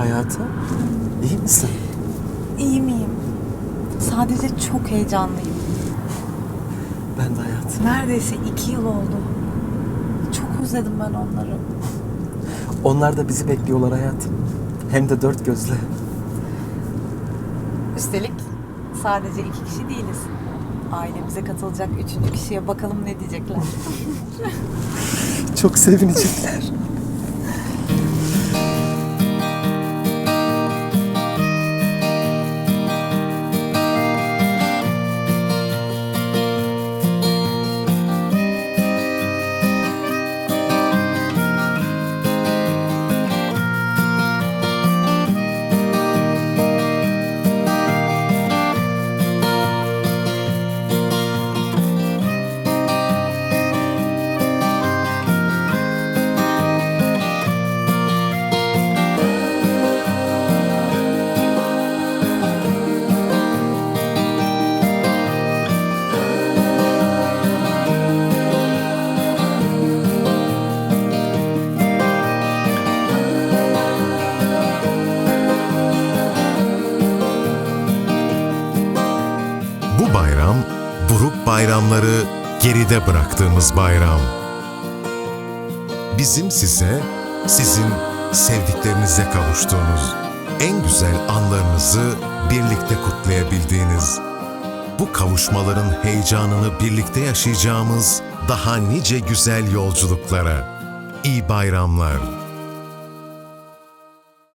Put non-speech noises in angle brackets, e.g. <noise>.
Hayatım, iyi misin? İyi miyim? Sadece çok heyecanlıyım. Ben de hayatım. Neredeyse iki yıl oldu. Çok özledim ben onları. Onlar da bizi bekliyorlar hayatım. Hem de dört gözle. Üstelik sadece iki kişi değiliz. Ailemize katılacak üçüncü kişiye bakalım ne diyecekler. Çok sevinecekler. <laughs> Bayram, buruk bayramları geride bıraktığımız bayram. Bizim size, sizin sevdiklerinize kavuştuğunuz, en güzel anlarınızı birlikte kutlayabildiğiniz, bu kavuşmaların heyecanını birlikte yaşayacağımız daha nice güzel yolculuklara. İyi bayramlar.